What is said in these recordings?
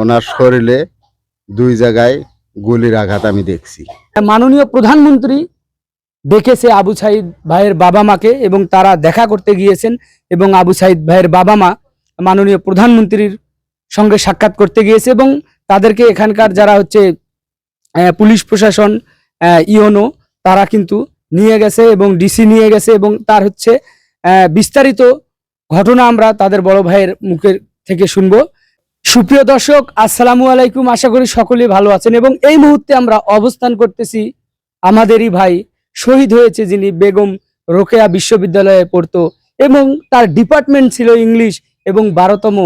ওনার শরীরে দুই জায়গায় গুলির আঘাত আমি দেখছি। মাননীয় প্রধানমন্ত্রী দেখেছে আবু সাইদ ভাইয়ের বাবা মাকে এবং তারা দেখা করতে গিয়েছেন এবং আবু সাইদ ভাইয়ের বাবা মা মাননীয় প্রধানমন্ত্রীর সঙ্গে সাক্ষাৎ করতে গিয়েছে এবং তাদেরকে এখানকার যারা হচ্ছে পুলিশ প্রশাসন ইওনো, তারা কিন্তু নিয়ে গেছে এবং ডিসি নিয়ে গেছে এবং তার হচ্ছে বিস্তারিত ঘটনা আমরা তাদের বড় ভাইয়ের মুখের থেকে শুনব। সুপ্রিয় দর্শক, আসসালামু আলাইকুম। আশা করি সকলেই ভালো আছেন এবং এই মুহূর্তে আমরা অবস্থান করতেছি আমাদেরই ভাই শহীদ হয়েছে যিনি বেগম রোকেয়া বিশ্ববিদ্যালয়ে পড়তো এবং তার ডিপার্টমেন্ট ছিল ইংলিশ এবং বারোতম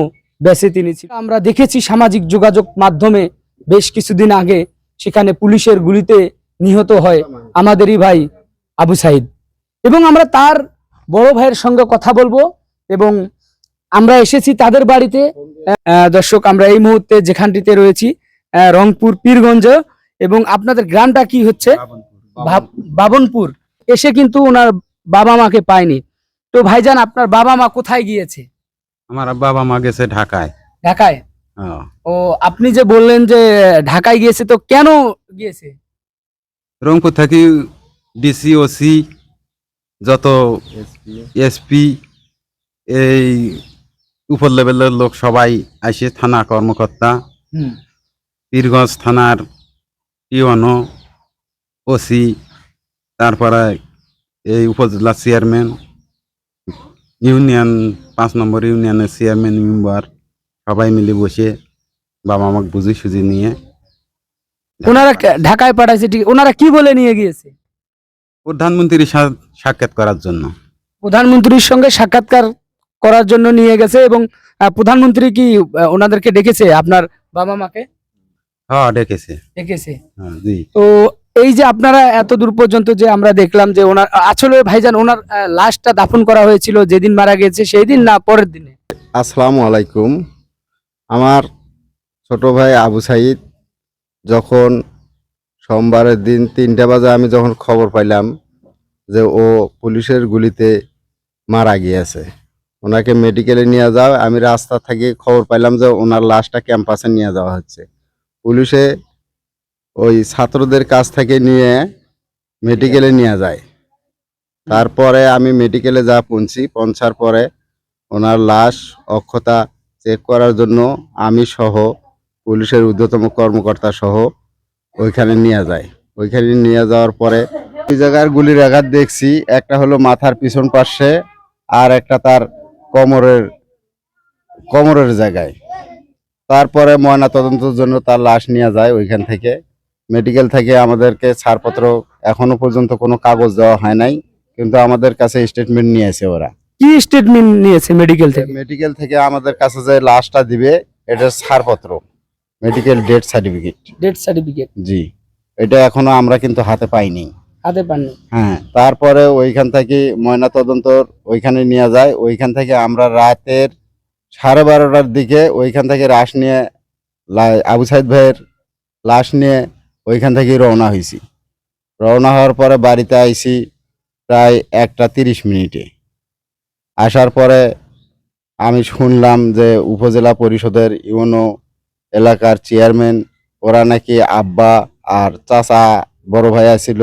ব্যাসে তিনি ছিল। আমরা দেখেছি সামাজিক যোগাযোগ মাধ্যমে বেশ কিছুদিন আগে সেখানে পুলিশের গুলিতে নিহত হয় আমাদেরই ভাই আবু সাইদ। এবং আমরা তার বড় ভাইয়ের সঙ্গে কথা বলব এবং আমরা এসেছি তাদের বাড়িতে। দর্শক আমরা এই মুহূর্তে যেখানটিতে রয়েছি রংপুর পীরগঞ্জ এবং আপনাদের গ্রামটা কি হচ্ছে? বাবনপুর। এসে কিন্তু ওনার বাবা মাকে পায়নি। তো ভাইজান আপনার বাবা মা কোথায় গিয়েছে? আমার বাবা মা গেছে ঢাকায়। ঢাকায়? হ্যাঁ। ও আপনি যে বললেন যে ঢাকায় গিয়েছে তো কেন গিয়েছে? রংপুর থেকে ডিসি ওসি যত এসপি এই উপর লেভেলের লোক সবাই আসে থানা কর্মকর্তা পীরগঞ্জ থানার ইওনো ওসি তারপরে এই উপজেলা চেয়ারম্যান ইউনিয়ন পাঁচ নম্বর ইউনিয়নের চেয়ারম্যান মেম্বার সবাই মিলে বসে বাবা আমাকে বুঝি সুঝি নিয়ে। ওনারা ঢাকায় পাঠাইছে ঠিক ওনারা কি বলে নিয়ে গিয়েছে? প্রধানমন্ত্রীর সাক্ষাৎ করার জন্য। প্রধানমন্ত্রীর সঙ্গে সাক্ষাৎকার করার জন্য নিয়ে গেছে এবং প্রধানমন্ত্রী কি ওনাদেরকে ডেকেছে? আপনার বাবা মাকে? হ্যাঁ ডেকেছে। ডেকেছে। হ্যাঁ জি। তো এই যে আপনারা এত দূর পর্যন্ত যে আমরা দেখলাম যে ওনার আসলে ভাইজান ওনার লাশটা দাফন করা হয়েছিল যেদিন মারা গেছে সেই দিন না পরের দিনে? আসসালামু আলাইকুম। আমার ছোট ভাই আবু সাইদ যখন সোমবারের দিন তিনটা বাজে আমি যখন খবর পাইলাম যে ও পুলিশের গুলিতে মারা গিয়েছে। ওনাকে মেডিকেলে নিয়ে যাও। আমি রাস্তা থেকে খবর পাইলাম যে ওনার লাশটা ক্যাম্পাসে নিয়ে যাওয়া হচ্ছে। পুলিশে ওই ছাত্রদের কাছ থেকে নিয়ে মেডিকেলে নিয়ে যায়। তারপরে আমি মেডিকেলে যা পৌঁছি, পৌঁছার পরে ওনার লাশ অক্ষতা চেক করার জন্য আমি সহ পুলিশের ঊর্ধ্বতম কর্মকর্তা সহ ওইখানে নিয়ে যায়। ওইখানে নিয়ে যাওয়ার পরে দুই জায়গার গুলির আঘাত দেখছি। একটা হলো মাথার পিছন পাশে আর একটা তার কোমরের কোমরের জায়গায়। তারপরে ময়না তদন্তের জন্য তার লাশ নিয়ে যায় ওইখান থেকে। মেডিকেল থেকে আমাদেরকে ছাড়পত্র এখনও পর্যন্ত কোনো কাগজ দেওয়া হয় নাই কিন্তু আমাদের কাছে স্টেটমেন্ট নিয়েছে ওরা। কি স্টেটমেন্ট নিয়েছে মেডিকেল থেকে? মেডিকেল থেকে আমাদের কাছে যে লাশটা দিবে এটা ছাড়পত্র medical death certificate death certificate জি এটা এখনও আমরা কিন্তু হাতে পাইনি। হাতে পাননি। হ্যাঁ তারপরে ওইখান থেকে ময়না তদন্তর ওইখানে নিয়ে যায়। ওইখান থেকে আমরা রাতের সাড়ে বারোটার দিকে ওইখান থেকে লাশ নিয়ে আবু সাইদ ভাইয়ের লাশ নিয়ে ওইখান থেকে রওনা হয়েছি। রওনা হওয়ার পরে বাড়িতে আইছি প্রায় একটা তিরিশ মিনিটে। আসার পরে আমি শুনলাম যে উপজেলা পরিষদের ইউনো এলাকার চেয়ারম্যান, ওরা নাকি আব্বা আর চাচা বড় ভাইয়া ছিল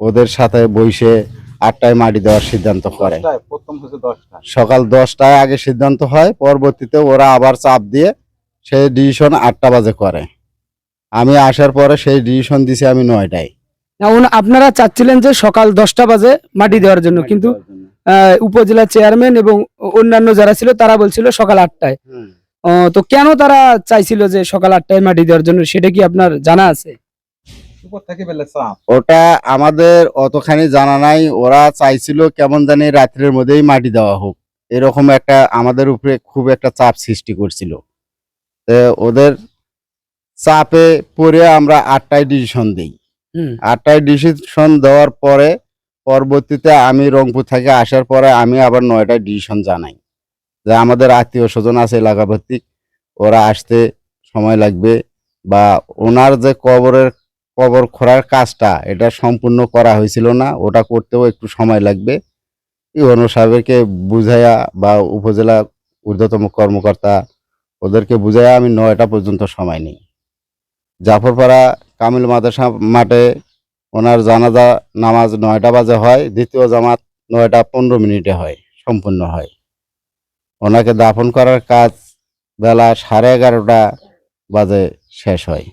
ওদের সাথে বইসে আটটায় মাটি দেওয়ার সিদ্ধান্ত করে। সকাল দশটায় আগে সিদ্ধান্ত হয় পরবর্তীতে ওরা আবার চাপ দিয়ে সেই ডিসিশন আটটা বাজে করে। আমি আসার পরে সেই ডিসিশন দিছি আমি নয়টায়। আপনারা চাচ্ছিলেন যে সকাল দশটা বাজে মাটি দেওয়ার জন্য কিন্তু আহ, উপজেলা চেয়ারম্যান এবং অন্যান্য যারা ছিল তারা বলছিল সকাল আটটায়। তো কেন তারা চাইছিল যে সকাল আটটায় মাটি দেওয়ার জন্য সেটা কি আপনার জানা আছে? ওটা আমাদের অতখানি জানা নাই। ওরা চাইছিল কেমন জানি রাত্রের মধ্যেই মাটি দেওয়া হোক। এরকম একটা আমাদের উপরে খুব একটা চাপ সৃষ্টি করছিল। ওদের চাপে পড়ে আমরা আটটায় ডিসিশন দিই। হুম। আটটায় ডিসিশন দেওয়ার পরে পরবর্তীতে আমি রংপুর থেকে আসার পরে আমি আবার নয়টায় ডিসিশন জানাই। যে আমাদের আত্মীয় স্বজন আছে এলাকা ভিত্তিক ওরা আসতে সময় লাগবে বা ওনার যে কবরের কবর খোঁড়ার কাজটা, এটা সম্পূর্ণ করা হয়েছিল না, ওটা করতেও একটু সময় লাগবে। ইউনো সাহেবকে বুঝাইয়া বা উপজেলা ঊর্ধ্বতম কর্মকর্তা ওদেরকে বুঝাই আমি নয়টা পর্যন্ত সময় নিই। জাফরপাড়া কামিল মাদ্রাসা মাঠে ওনার জানাজা নামাজ নয়টা বাজে হয়, দ্বিতীয় জামাত নয়টা পনেরো মিনিটে হয়, সম্পূর্ণ হয়। ওনাকে দাফন করার কাজ বেলা সাড়ে এগারোটা বাজে শেষ হয়।